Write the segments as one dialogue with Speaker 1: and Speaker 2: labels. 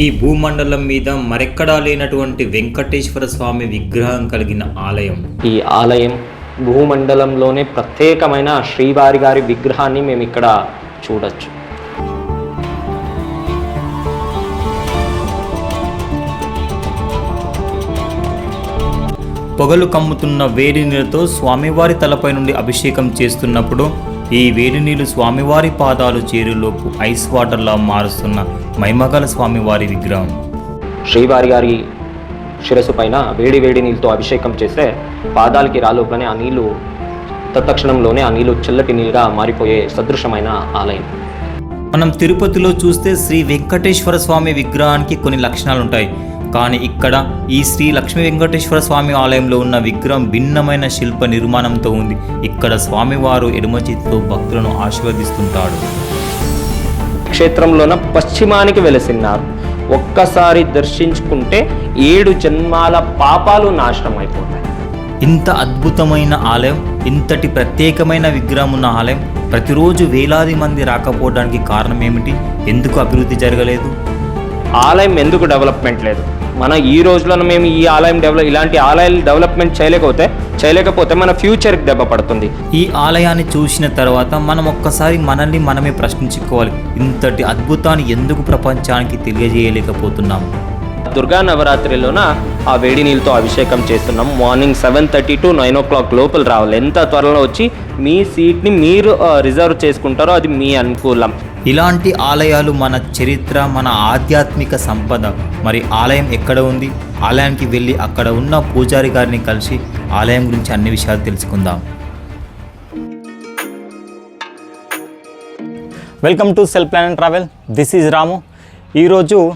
Speaker 1: ఈ భూమండలం మీద మరెక్కడా లేనటువంటి వెంకటేశ్వర స్వామి విగ్రహం కలిగిన ఆలయం.
Speaker 2: ఈ ఆలయం భూమండలంలోనే ప్రత్యేకమైన శ్రీవారి గారి విగ్రహాన్ని మేము ఇక్కడ చూడొచ్చు.
Speaker 1: పొగలు కమ్ముతున్న వేడి నీళ్ళతో స్వామివారి తలపై నుండి అభిషేకం చేస్తున్నప్పుడు ఈ వేడి నీళ్ళు స్వామివారి పాదాలు చేరులోపు ఐస్ వాటర్లా మారుస్తున్న మైమగల స్వామివారి విగ్రహం.
Speaker 2: శ్రీవారి గారి శిరస్సు పైన వేడి వేడి నీళ్ళతో అభిషేకం చేస్తే పాదాలకి రాలోపలనే ఆ నీళ్ళు తత్క్షణంలోనే ఆ నీళ్ళు చల్లటి నీళ్ళుగా మారిపోయే సదృశమైన ఆలయం.
Speaker 1: మనం తిరుపతిలో చూస్తే శ్రీ వెంకటేశ్వర స్వామి విగ్రహానికి కొన్ని లక్షణాలు ఉంటాయి కానీ ఇక్కడ ఈ శ్రీ లక్ష్మీ వెంకటేశ్వర స్వామి ఆలయంలో ఉన్న విగ్రహం భిన్నమైన శిల్ప నిర్మాణంతో ఉంది. ఇక్కడ స్వామివారు ఎడమ చేతితో భక్తులను ఆశీర్వదిస్తుంటాడు.
Speaker 2: క్షేత్రంలోన పశ్చిమానికి వెలసిన్నారు. ఒక్కసారి దర్శించుకుంటే ఏడు జన్మాల పాపాలు నాశనం అయిపోతాయి
Speaker 1: ఇంత అద్భుతమైన ఆలయం ఇంతటి ప్రత్యేకమైన విగ్రహం ఉన్న ఆలయం ప్రతిరోజు వేలాది మంది రాకపోవడానికి కారణం ఏమిటి? ఎందుకు అభివృద్ధి జరగలేదు?
Speaker 2: ఆలయం ఎందుకు డెవలప్మెంట్ లేదు? మన ఈ రోజులను మేము ఈ ఆలయం డెవలప్ ఇలాంటి ఆలయాలు డెవలప్మెంట్ చేయలేకపోతే చేయలేకపోతే మన ఫ్యూచర్కి దెబ్బ పడుతుంది.
Speaker 1: ఈ ఆలయాన్ని చూసిన తర్వాత మనం ఒక్కసారి మనల్ని మనమే ప్రశ్నించుకోవాలి. ఇంతటి అద్భుతాన్ని ఎందుకు ప్రపంచానికి తెలియజేయలేకపోతున్నాం?
Speaker 2: దుర్గా నవరాత్రిలోన ఆ వేడి నీళ్ళతో అభిషేకం చేస్తున్నాం. Morning seven thirty to nine o'clock లోపల రావాలి. ఎంత త్వరలో వచ్చి మీ సీట్ని మీరు రిజర్వ్ చేసుకుంటారో అది మీ అనుకూలం.
Speaker 1: ఇలాంటి ఆలయాలు మన చరిత్ర మన ఆధ్యాత్మిక సంపద. మరి ఆలయం ఎక్కడ ఉంది? ఆలయానికి వెళ్ళి అక్కడ ఉన్న పూజారి గారిని కలిసి ఆలయం గురించి అన్ని విషయాలు తెలుసుకుందాం.
Speaker 3: Welcome to cell plan and travel this is Ramu ఈరోజు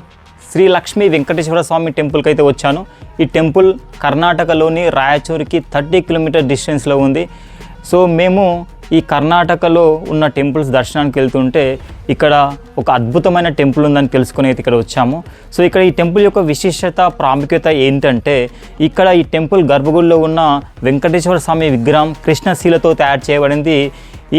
Speaker 3: శ్రీ లక్ష్మీ వెంకటేశ్వర స్వామి టెంపుల్కి అయితే వచ్చాను. ఈ టెంపుల్ కర్ణాటకలోని రాయచూరికి థర్టీ కిలోమీటర్ డిస్టెన్స్లో ఉంది. సో మేము ఈ కర్ణాటకలో ఉన్న టెంపుల్స్ దర్శనానికి వెళ్తుంటే ఇక్కడ ఒక అద్భుతమైన టెంపుల్ ఉందని తెలుసుకుని అయితే ఇక్కడ వచ్చాము. సో ఇక్కడ ఈ టెంపుల్ యొక్క విశిష్టత ప్రాముఖ్యత ఏంటంటే ఇక్కడ ఈ టెంపుల్ గర్భగుడిలో ఉన్న వెంకటేశ్వర స్వామి విగ్రహం కృష్ణశీలతో తయారు చేయబడింది.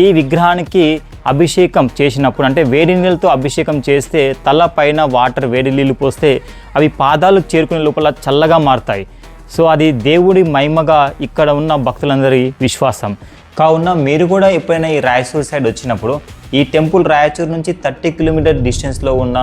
Speaker 3: ఈ విగ్రహానికి అభిషేకం చేసినప్పుడు అంటే వేడి నీళ్ళతో అభిషేకం చేస్తే తల పైన వాటర్ వేడి నీళ్ళు పోస్తే అవి పాదాలు చేరుకునే లోపల చల్లగా మారుతాయి. సో అది దేవుడి మహిమగా ఇక్కడ ఉన్న భక్తులందరి విశ్వాసం. కావున మీరు కూడా ఎప్పుడైనా ఈ రాయచూర్ సైడ్ వచ్చినప్పుడు ఈ టెంపుల్ రాయచూర్ నుంచి థర్టీ కిలోమీటర్ డిస్టెన్స్లో ఉన్న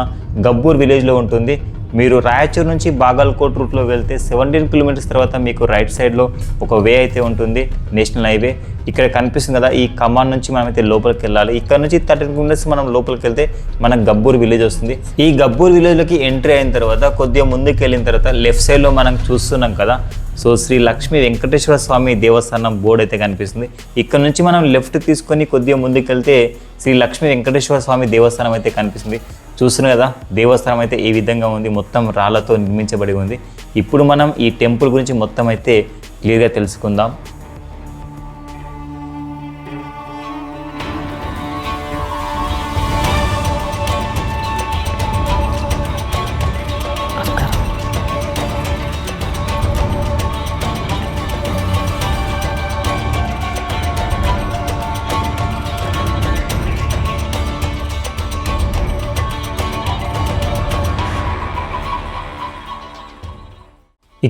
Speaker 3: గబ్బూర్ విలేజ్లో ఉంటుంది. మీరు రాయచూర్ నుంచి బాగల్కోట్ రూట్లో వెళ్తే సెవెంటీన్ కిలోమీటర్స్ తర్వాత మీకు రైట్ సైడ్లో ఒక వే అయితే ఉంటుంది నేషనల్ హైవే. ఇక్కడ కనిపిస్తుంది కదా ఈ కమాన్ నుంచి మనమైతే లోపలికి వెళ్ళాలి. ఇక్కడ నుంచి థర్టీన్ కిలోమీటర్స్ మనం లోపలికి వెళ్తే మనకు గబ్బూర్ విలేజ్ వస్తుంది. ఈ గబ్బూర్ విలేజ్లోకి ఎంట్రీ అయిన తర్వాత కొద్దిగా ముందుకు వెళ్ళిన తర్వాత లెఫ్ట్ సైడ్లో మనం చూస్తున్నాం కదా సో శ్రీ లక్ష్మీ వెంకటేశ్వర స్వామి దేవస్థానం బోర్డు అయితే కనిపిస్తుంది. ఇక్కడ నుంచి మనం లెఫ్ట్ తీసుకొని కొద్దిగా ముందుకు వెళ్తే శ్రీ లక్ష్మీ వెంకటేశ్వర స్వామి దేవస్థానం అయితే కనిపిస్తుంది. చూస్తున్నారు కదా దేవస్థానం అయితే ఈ విధంగా ఉంది మొత్తం రాళ్ళతో నిర్మించబడి ఉంది. ఇప్పుడు మనం ఈ టెంపుల్ గురించి మొత్తం అయితే క్లియర్గా తెలుసుకుందాం.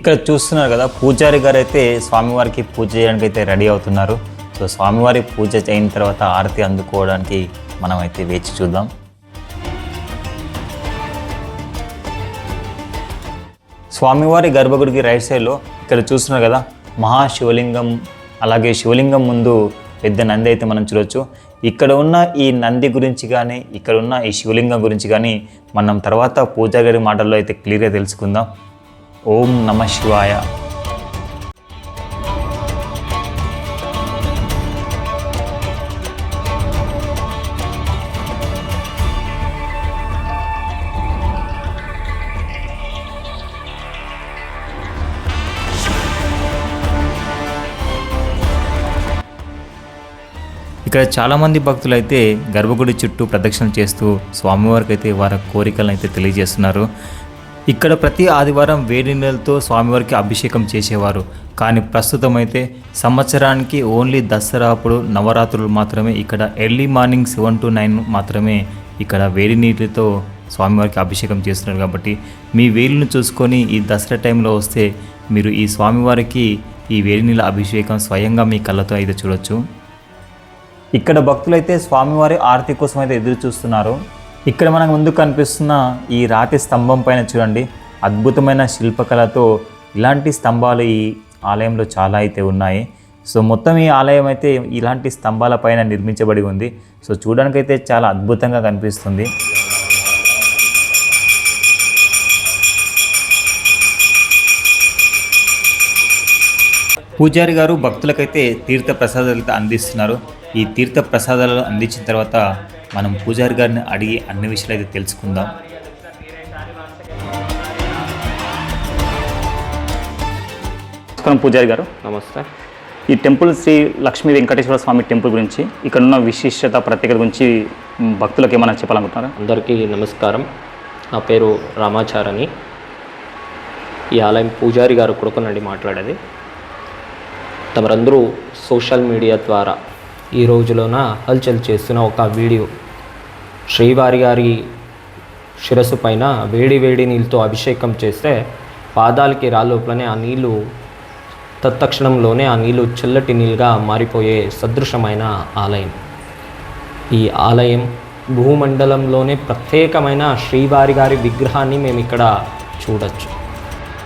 Speaker 3: ఇక్కడ చూస్తున్నారు కదా పూజారి గారు అయితే స్వామివారికి పూజ చేయడానికి అయితే రెడీ అవుతున్నారు. సో స్వామివారి పూజ అయిన తర్వాత ఆరతి అందుకోవడానికి మనం అయితే వేచి చూద్దాం. స్వామివారి గర్భగుడికి రైట్ సైడ్లో ఇక్కడ చూస్తున్నారు కదా మహాశివలింగం అలాగే శివలింగం ముందు పెద్ద నంది అయితే మనం చూడొచ్చు. ఇక్కడ ఉన్న ఈ నంది గురించి కానీ ఇక్కడ ఉన్న ఈ శివలింగం గురించి కానీ మనం తర్వాత పూజాగారి గారి మాటల్లో అయితే క్లియర్గా తెలుసుకుందాం. ఓం నమ శివాయ. ఇక్కడ చాలామంది భక్తులు అయితే గర్భగుడి చుట్టూ ప్రదక్షిణ చేస్తూ స్వామివారికి అయితే వారి కోరికలను అయితే తెలియజేస్తున్నారు. ఇక్కడ ప్రతి ఆదివారం వేడి నీళ్ళతో స్వామివారికి అభిషేకం చేసేవారు. కానీ ప్రస్తుతం అయితే సంవత్సరానికి ఓన్లీ దసరా అప్పుడు నవరాత్రులు మాత్రమే ఇక్కడ early morning seven to nine మాత్రమే ఇక్కడ వేడి నీటితో స్వామివారికి అభిషేకం చేస్తున్నారు. కాబట్టి మీ వేలును చూసుకొని ఈ దసరా టైంలో వస్తే మీరు ఈ స్వామివారికి ఈ వేడి నీళ్ళ అభిషేకం స్వయంగా మీ కళ్ళతో అయితే చూడొచ్చు. ఇక్కడ భక్తులైతే స్వామివారి ఆరతి కోసం అయితే ఎదురు చూస్తున్నారు. ఇక్కడ మనకు ముందు కనిపిస్తున్న ఈ రాతి స్తంభం పైన చూడండి. అద్భుతమైన శిల్పకళతో ఇలాంటి స్తంభాలు ఈ ఆలయంలో చాలా అయితే ఉన్నాయి. సో మొత్తం ఈ ఆలయం అయితే ఇలాంటి స్తంభాల పైన నిర్మించబడి ఉంది. సో చూడడానికైతే చాలా అద్భుతంగా కనిపిస్తుంది. పూజారి గారు భక్తులకైతే తీర్థ ప్రసాదాలు అందిస్తున్నారు. ఈ తీర్థ ప్రసాదాలు అందించిన తర్వాత మనం పూజారి గారిని అడిగి అన్ని విషయాలు అయితే తెలుసుకుందాం.
Speaker 4: నమస్కారం పూజారి గారు.
Speaker 2: నమస్తే.
Speaker 4: ఈ టెంపుల్ శ్రీ లక్ష్మీ వెంకటేశ్వర స్వామి టెంపుల్ గురించి ఇక్కడ ఉన్న విశిష్టత ప్రత్యేకత గురించి భక్తులకు ఏమైనా చెప్పాలనుకుంటున్నారా?
Speaker 2: అందరికీ నమస్కారం. నా పేరు రామాచారని. ఈ ఆలయం పూజారి గారు కొడుకునండి మాట్లాడేది. తమరందరూ సోషల్ మీడియా ద్వారా ఈ రోజులోన హల్చల్ చేస్తున్న ఒక వీడియో. శ్రీవారి గారి శిరస్సు పైన వేడి వేడి నీళ్ళతో అభిషేకం చేస్తే పాదాలకి రాలోపలనే ఆ నీళ్ళు తత్తక్షణంలోనే ఆ నీళ్ళు చల్లటి నీళ్ళుగా మారిపోయే సదృశమైన ఆలయం. ఈ ఆలయం భూమండలంలోనే ప్రత్యేకమైన శ్రీవారి గారి విగ్రహాన్ని మేము ఇక్కడ చూడొచ్చు.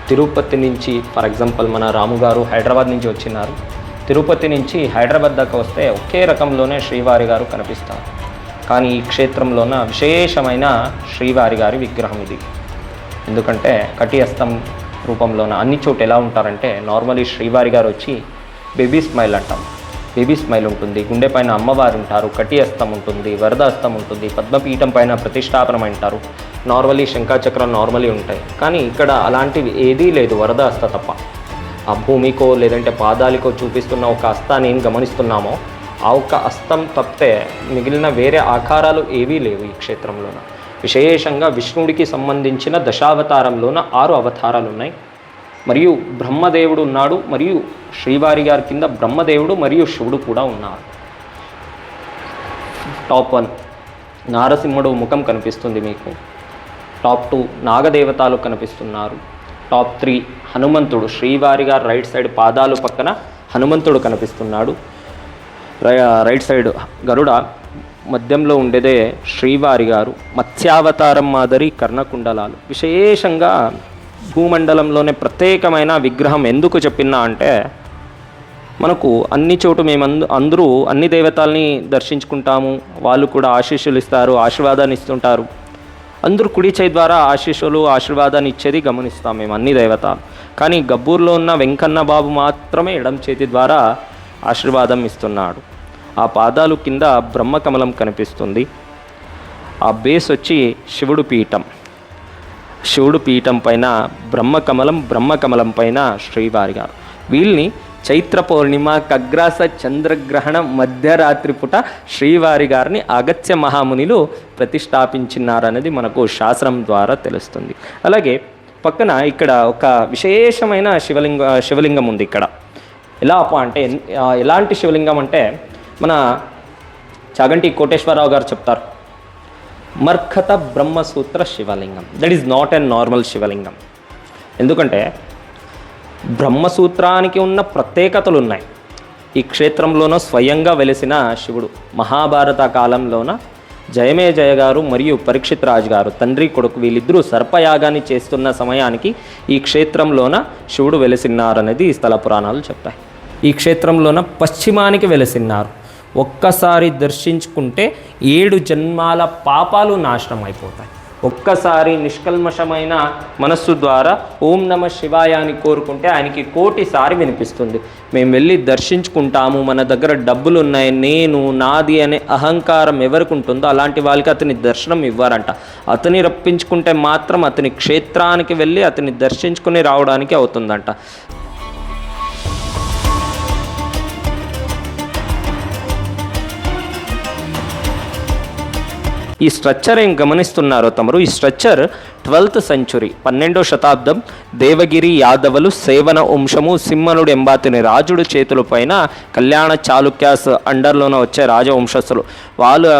Speaker 2: తిరుపతి నుంచి ఫర్ ఎగ్జాంపుల్ మన రాముగారు హైదరాబాద్ నుంచి వచ్చినారు. తిరుపతి నుంచి హైదరాబాద్ దాకా వస్తే ఒకే రకంలోనే శ్రీవారి గారు కనిపిస్తారు. కానీ ఈ క్షేత్రంలోన విశేషమైన శ్రీవారి గారి విగ్రహం ఇది. ఎందుకంటే కటియస్తం రూపంలోన అన్ని చోట్ల ఎలా ఉంటారంటే నార్మలీ శ్రీవారి గారు వచ్చి బేబీ స్మైల్ అంటాం. బేబీ స్మైల్ ఉంటుంది గుండె పైన అమ్మవారు ఉంటారు కటియస్తం ఉంటుంది వరదహస్తం ఉంటుంది పద్మపీఠం పైన ప్రతిష్టాపనం అంటారు. నార్మలీ శంఖాచక్రం నార్మలీ ఉంటాయి. కానీ ఇక్కడ అలాంటివి ఏదీ లేదు వరదహస్త తప్ప. ఆ భూమికో లేదంటే పాదాలకో చూపిస్తున్న ఒక హస్తాన్ని గమనిస్తున్నామో ఆ ఒక్క హస్తం తప్పితే మిగిలిన వేరే ఆకారాలు ఏవీ లేవు ఈ క్షేత్రంలోన. విశేషంగా విష్ణుడికి సంబంధించిన దశావతారంలోన ఆరు అవతారాలు ఉన్నాయి మరియు బ్రహ్మదేవుడు ఉన్నాడు మరియు శ్రీవారి గారి కింద బ్రహ్మదేవుడు మరియు శివుడు కూడా ఉన్నారు. టాప్ వన్ నారసింహుడు ముఖం కనిపిస్తుంది మీకు. టాప్ టూ నాగదేవతాలు కనిపిస్తున్నారు. టాప్ త్రీ హనుమంతుడు. శ్రీవారి గారు రైట్ సైడ్ పాదాలు పక్కన హనుమంతుడు కనిపిస్తున్నాడు. రై- రైట్ సైడ్ గరుడ మధ్యంలో ఉండేదే శ్రీవారి గారు. మత్స్యావతారం మాదిరి కర్ణకుండలాలు. విశేషంగా భూమండలంలోనే ప్రత్యేకమైన విగ్రహం ఎందుకు చెప్పినా అంటే మనకు అన్ని చోటు మేము అంద అందరూ అన్ని దేవతల్ని దర్శించుకుంటాము. వాళ్ళు కూడా ఆశీస్సులు ఇస్తారు ఆశీర్వాదాన్ని ఇస్తుంటారు. అందరూ కుడి చేయి ద్వారా ఆశీస్సులు ఆశీర్వాదాన్ని ఇచ్చేది గమనిస్తాం మేము అన్ని దేవతలు. కానీ గబ్బూర్లో ఉన్న వెంకన్న బాబు మాత్రమే ఎడం చేతి ద్వారా ఆశీర్వాదం ఇస్తున్నాడు. ఆ పాదాలు కింద బ్రహ్మకమలం కనిపిస్తుంది. ఆ బేస్ వచ్చి శివుడు పీఠం. శివుడు పీఠం పైన బ్రహ్మకమలం బ్రహ్మకమలం పైన శ్రీవారి గారు. వీళ్ళని చైత్ర పౌర్ణిమ కగ్రాస చంద్రగ్రహణం మధ్యరాత్రి పుట శ్రీవారి గారిని అగత్య మహామునిలు ప్రతిష్టాపించినారన్నది మనకు శాస్త్రం ద్వారా తెలుస్తుంది. అలాగే పక్కన ఇక్కడ ఒక విశేషమైన శివలింగ శివలింగం ఉంది ఇక్కడ. ఎలా అప్ప అంటే ఎలాంటి శివలింగం అంటే మన చాగంటి కోటేశ్వరరావు గారు చెప్తారు. మర్కత బ్రహ్మసూత్ర శివలింగం. That is not an normal Shivalingam. ఎందుకంటే బ్రహ్మసూత్రానికి ఉన్న ప్రత్యేకతలు ఉన్నాయి ఈ క్షేత్రంలోనూ స్వయంగా వెలిసిన శివుడు మహాభారత కాలంలోన జయమే జయ గారు మరియు పరీక్షిత్ రాజు గారు తండ్రి కొడుకు వీళ్ళిద్దరూ సర్పయాగాన్ని చేస్తున్న సమయానికి ఈ క్షేత్రంలోన శివుడు వెలిసిన్నారనేది ఈ స్థల పురాణాలు చెప్తాయి. ఈ క్షేత్రంలోన పశ్చిమానికి వెలిసిన్నారు. ఒక్కసారి దర్శించుకుంటే ఏడు జన్మాల పాపాలు నాశనం అయిపోతాయి ఒక్కసారి నిష్కల్మషమైన మనస్సు ద్వారా ఓం నమ శివాయ అని కోరుకుంటే ఆయనకి కోటిసారి వినిపిస్తుంది. మేము వెళ్ళి దర్శించుకుంటాము మన దగ్గర డబ్బులు ఉన్నాయి నేను నాది అనే అహంకారం ఎవరికి ఉంటుందో అలాంటి వాళ్ళకి అతని దర్శనం ఇవ్వారంట. అతని రప్పించుకుంటే మాత్రం అతని క్షేత్రానికి వెళ్ళి అతని దర్శించుకుని రావడానికి అవుతుందంట. ఈ స్ట్రక్చర్ ఏం గమనిస్తున్నారో తమరు? ఈ స్ట్రక్చర్ ట్వెల్త్ సెంచురీ పన్నెండో శతాబ్దం. దేవగిరి యాదవులు సేవన వంశము సింహనుడు ఎంబాతిని రాజుడు చేతుల పైన కళ్యాణ చాళుక్యాస్ అండర్లోన వచ్చే రాజవంశస్థులు. వాళ్ళు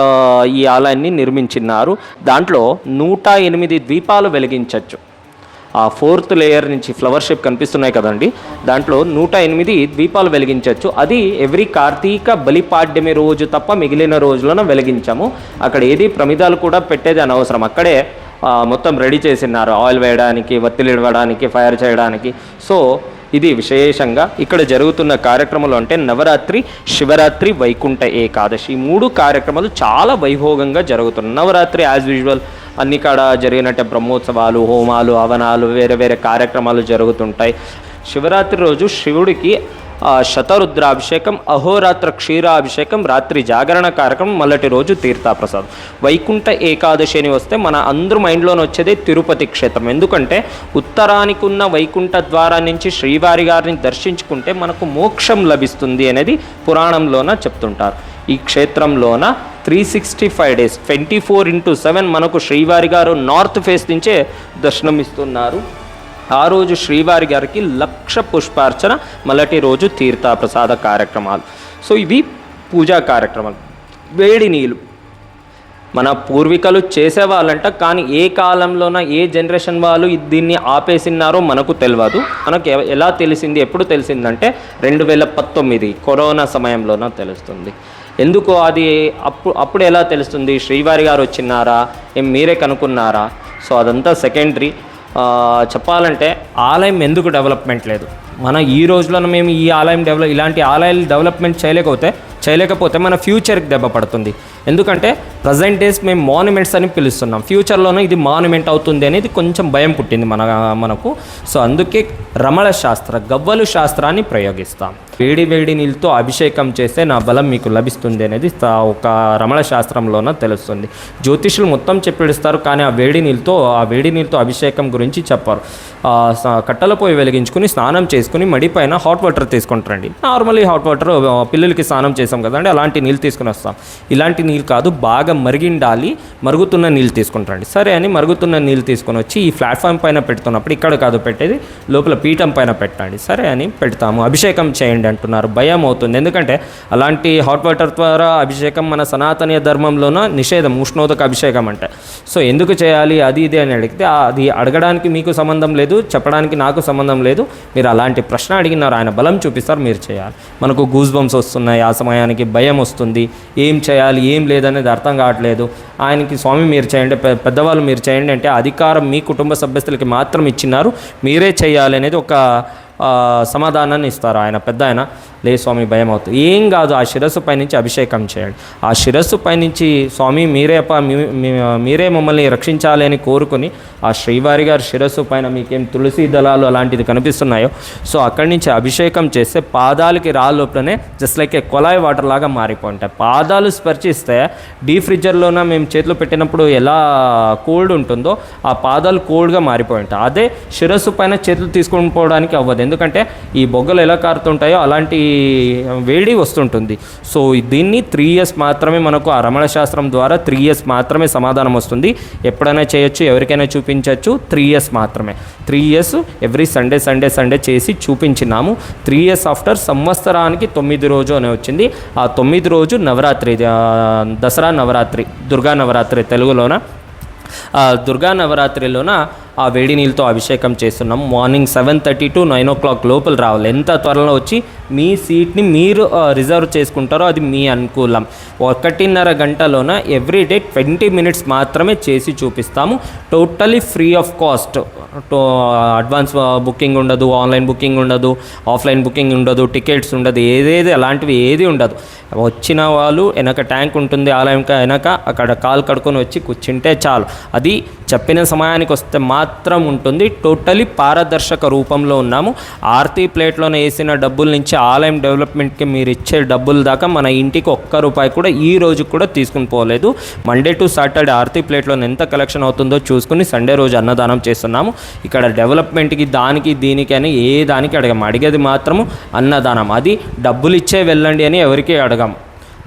Speaker 2: ఈ ఆలయాన్ని నిర్మించినారు. దాంట్లో నూట ఎనిమిది ద్వీపాలు వెలిగించవచ్చు ఆ ఫోర్త్ లేయర్ నుంచి ఫ్లవర్ షేప్ కనిపిస్తున్నాయి కదండి. దాంట్లో నూట ఎనిమిది ద్వీపాలు వెలిగించవచ్చు అది ఎవ్రీ కార్తీక బలిపాడ్యమి రోజు తప్ప మిగిలిన రోజులను వెలిగించాము. అక్కడ ఏది ప్రమిదాలు కూడా పెట్టేది అనవసరం. అక్కడే మొత్తం రెడీ చేసినారు ఆయిల్ వేయడానికి వత్తిలు ఇవ్వడానికి ఫైర్ చేయడానికి. సో ఇది విశేషంగా ఇక్కడ జరుగుతున్న కార్యక్రమాలు అంటే నవరాత్రి శివరాత్రి వైకుంఠ ఏకాదశి ఈ మూడు కార్యక్రమాలు చాలా వైభోగంగా జరుగుతున్నాయి. నవరాత్రి యాజ్ యూజువల్ అన్ని కాడ జరిగినట్టే బ్రహ్మోత్సవాలు హోమాలు హవనాలు వేరే వేరే కార్యక్రమాలు జరుగుతుంటాయి. శివరాత్రి రోజు శివుడికి శతరుద్రాభిషేకం అహోరాత్ర క్షీరాభిషేకం రాత్రి జాగరణ కార్యక్రమం మల్లటి రోజు తీర్థాప్రసాదం. వైకుంఠ ఏకాదశి అని వస్తే మన అందరూ మైండ్లోనే వచ్చేది తిరుపతి క్షేత్రం. ఎందుకంటే ఉత్తరానికి ఉన్న వైకుంఠ ద్వారం నుంచి శ్రీవారి గారిని దర్శించుకుంటే మనకు మోక్షం లభిస్తుంది అనేది పురాణంలోన చెప్తుంటారు. ఈ క్షేత్రంలోన three sixty five days twenty four into seven మనకు శ్రీవారి గారు నార్త్ ఫేస్ నుంచే దర్శనమిస్తున్నారు. ఆ రోజు శ్రీవారి గారికి లక్ష పుష్పార్చన మలటి రోజు తీర్థప్రసాద కార్యక్రమాలు. సో ఇవి పూజా కార్యక్రమాలు. వేడి నీళ్ళు. మన పూర్వీకులు చేసేవాళ్ళంట కానీ ఏ కాలంలోన ఏ జనరేషన్ వాళ్ళు దీన్ని ఆపేసిన్నారో మనకు తెలియదు మనకు ఎలా తెలిసింది ఎప్పుడు తెలిసిందంటే రెండు వేల పంతొమ్మిది కరోనా సమయంలోన తెలుస్తుంది. ఎందుకు అది అప్పుడు అప్పుడు ఎలా తెలుస్తుంది? శ్రీవారి గారు వచ్చినారా? ఏం మీరే కనుక్కున్నారా? సో అదంతా సెకండరీ. చెప్పాలంటే ఆలయం ఎందుకు డెవలప్మెంట్ లేదు? మన ఈ రోజులను మేము ఈ ఆలయం డెవలప్ ఇలాంటి ఆలయాలు డెవలప్మెంట్ చేయలేకపోతే చేయలేకపోతే మన ఫ్యూచర్కి దెబ్బ పడుతుంది. ఎందుకంటే ప్రజెంట్ డేస్ మేము మాన్యుమెంట్స్ అని పిలుస్తున్నాం. ఫ్యూచర్లోనే ఇది మాన్యుమెంట్ అవుతుంది అనేది కొంచెం భయం పుట్టింది మన మనకు. సో అందుకే రమణ శాస్త్ర గవ్వలు శాస్త్రాన్ని ప్రయోగిస్తాం. వేడి వేడి నీళ్ళతో అభిషేకం చేస్తే నా బలం మీకు లభిస్తుంది అనేది ఒక రమణ శాస్త్రంలోన తెలుస్తుంది. జ్యోతిషులు మొత్తం చెప్పిస్తారు కానీ ఆ వేడి నీళ్ళతో ఆ వేడి నీళ్ళతో అభిషేకం గురించి చెప్పారు. కట్టెల పొయ్యి వెలిగించుకుని స్నానం చేసుకుని మడిపైన హాట్ వాటర్ తీసుకుంటారండి. నార్మల్లీ హాట్ వాటర్ పిల్లలకి స్నానం చేసాం కదండి అలాంటి నీళ్ళు తీసుకుని వస్తాం. ఇలాంటి నీళ్ళు నీళ్ళు కాదు బాగా మరిగిండాలి మరుగుతున్న నీళ్ళు తీసుకుంటారండి. సరే అని మరుగుతున్న నీళ్ళు తీసుకొని వచ్చి ఈ ప్లాట్ఫామ్ పైన పెడుతున్నప్పుడు ఇక్కడ కాదు పెట్టేది లోపల పీఠం పైన పెట్టండి. సరే అని పెడతాము. అభిషేకం చేయండి అంటున్నారు. భయం అవుతుంది. ఎందుకంటే అలాంటి హాట్ వాటర్ ద్వారా అభిషేకం మన సనాతనీయ ధర్మంలోన నిషేధం ఉష్ణోదక అభిషేకం అంటే. సో ఎందుకు చేయాలి? అది ఇది అని అడిగితే అది అడగడానికి మీకు సంబంధం లేదు చెప్పడానికి నాకు సంబంధం లేదు. మీరు అలాంటి ప్రశ్న అడిగినారు. ఆయన బలం చూపిస్తారు మీరు చేయాలి. మనకు గూజ్ బంప్స్ వస్తున్నాయి. ఆ సమయానికి భయం వస్తుంది. ఏం చేయాలి? ఏం లేదనేది అర్థం కావట్లేదు. ఆయనకి స్వామి మీరు చేయండి పెద్దవాళ్ళు మీరు చేయండి అంటే అధికారం మీ కుటుంబ సభ్యస్తులకి మాత్రం ఇచ్చినారు. మీరే చేయాలి అనేది ఒక సమాధానాన్ని ఇస్తారు ఆయన పెద్ద ఆయన. లే స్వామి భయం అవుతుంది ఏం కాదు ఆ శిరస్సు పైనుంచి అభిషేకం చేయండి. ఆ శిరస్సు పైనుంచి స్వామి మీరే మీరే మమ్మల్ని రక్షించాలి అని కోరుకుని ఆ శ్రీవారి గారి శిరస్సు పైన మీకేం తులసి దళాలు అలాంటిది కనిపిస్తున్నాయో సో అక్కడి నుంచి అభిషేకం చేస్తే పాదాలకి రాలోపలనే జస్ట్ లైక్ ఏ కొలాయి వాటర్ లాగా మారిపోంటాయి పాదాలు స్పర్శిస్తే డీ ఫ్రిడ్జర్లోన మేము చేతిలో పెట్టినప్పుడు ఎలా కోల్డ్ ఉంటుందో ఆ పాదాలు కోల్డ్గా మారిపోయి ఉంటాయి అదే శిరస్సు పైన చేతులు తీసుకొని పోవడానికి అవ్వదు. ఎందుకంటే ఈ బొగ్గలు ఎలా కారుతుంటాయో అలాంటి వేడి వస్తుంటుంది. సో దీన్ని త్రీ ఇయర్స్ మాత్రమే మనకు ఆ రమణ శాస్త్రం ద్వారా త్రీ ఇయర్స్ మాత్రమే సమాధానం వస్తుంది. ఎప్పుడైనా చేయొచ్చు ఎవరికైనా చూపించవచ్చు త్రీ ఇయర్స్ మాత్రమే. Three years every Sunday Sunday Sunday చేసి చూపించినాము. త్రీ ఇయర్స్ ఆఫ్టర్ సంవత్సరానికి తొమ్మిది రోజు అని వచ్చింది. ఆ తొమ్మిది రోజు నవరాత్రి దసరా నవరాత్రి దుర్గా నవరాత్రి తెలుగులోన? దుర్గా నవరాత్రిలోన ఆ వేడి నీళ్ళతో అభిషేకం చేస్తున్నాం. Morning seven thirty to nine o'clock లోపల రావాలి. ఎంత త్వరలో వచ్చి మీ సీట్ని మీరు రిజర్వ్ చేసుకుంటారో అది మీ అనుకూలం. ఒకటిన్నర గంటలోన ఎవ్రీ డే ట్వంటీ మినిట్స్ మాత్రమే చేసి చూపిస్తాము. Totally free of cost. Advance booking ఉండదు ఆన్లైన్ బుకింగ్ ఉండదు ఆఫ్లైన్ బుకింగ్ ఉండదు టికెట్స్ ఉండదు ఏదేది అలాంటివి ఏది ఉండదు. వచ్చిన వాళ్ళు వెనక ట్యాంక్ ఉంటుంది ఆలయం వెనక అక్కడ కాలు కడుకొని వచ్చి కూర్చుంటే చాలు. అది చెప్పిన సమయానికి వస్తే మాత్రం ఉంటుంది. టోటలీ పారదర్శక రూపంలో ఉన్నాము. ఆర్తి ప్లేట్లోనే వేసిన డబ్బుల నుంచి ఆలయం డెవలప్మెంట్కి మీరు ఇచ్చే డబ్బుల దాకా మన ఇంటికి ఒక్క రూపాయి కూడా ఈ రోజు కూడా తీసుకుని పోలేదు. మండే టు సాటర్డే ఆర్తి ప్లేట్లో ఎంత కలెక్షన్ అవుతుందో చూసుకుని సండే రోజు అన్నదానం చేస్తున్నాము. ఇక్కడ డెవలప్మెంట్కి దానికి దీనికి అని ఏ దానికి అడగం. అడిగేది మాత్రము అన్నదానం. అది డబ్బులు ఇచ్చే వెళ్ళండి అని ఎవరికి అడగం.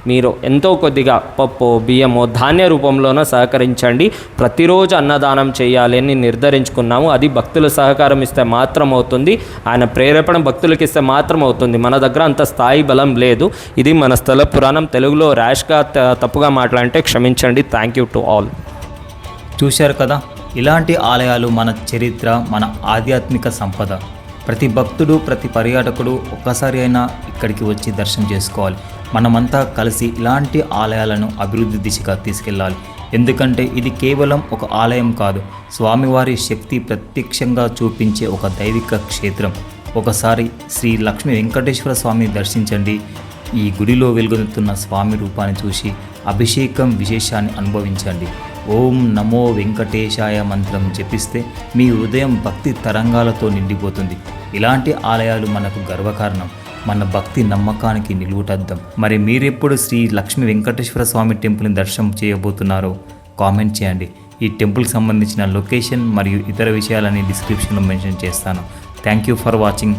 Speaker 2: మీరు ఎంతో కొద్దిగా పప్పు బియ్యము ధాన్య రూపంలోనో సహకరించండి. ప్రతిరోజు అన్నదానం చేయాలి అని నిర్ధారించుకున్నాము. అది భక్తుల సహకారం ఇస్తే మాత్రం అవుతుంది ఆయన ప్రేరేపణ భక్తులకు ఇస్తే మాత్రం అవుతుంది మన దగ్గర అంత స్థాయి బలం లేదు. ఇది మన స్థల పురాణం. తెలుగులో ర్యాష్గా త- తప్పుగా మాట్లాడితే క్షమించండి. Thank you to all.
Speaker 3: చూశారు కదా? ఇలాంటి ఆలయాలు మన చరిత్ర మన ఆధ్యాత్మిక సంపద. ప్రతి భక్తుడు ప్రతి పర్యాటకుడు ఒక్కసారి అయినా ఇక్కడికి వచ్చి దర్శనం చేసుకోవాలి. మనమంతా కలిసి ఇలాంటి ఆలయాలను అభివృద్ధి దిశగా తీసుకెళ్ళాలి. ఎందుకంటే ఇది కేవలం ఒక ఆలయం కాదు స్వామివారి శక్తి ప్రత్యక్షంగా చూపించే ఒక దైవిక క్షేత్రం. ఒకసారి శ్రీ లక్ష్మీ వెంకటేశ్వర స్వామిని దర్శించండి. ఈ గుడిలో వెలుగొందుతున్న స్వామి రూపాన్ని చూసి అభిషేకం విశేషాన్ని అనుభవించండి. ఓం నమో వెంకటేశాయ మంత్రం జపిస్తే మీ హృదయం భక్తి తరంగాలతో నిండిపోతుంది. ఇలాంటి ఆలయాలు మనకు గర్వకారణం. మన భక్తి నమ్మకానికి నిలువుటద్దం. మరి మీరెప్పుడు శ్రీ లక్ష్మీ వెంకటేశ్వర స్వామి టెంపుల్ని దర్శనం చేయబోతున్నారో కామెంట్ చేయండి. ఈ టెంపుల్కి సంబంధించిన లొకేషన్ మరియు ఇతర విషయాలని డిస్క్రిప్షన్లో మెన్షన్ చేస్తాను. Thank you for watching.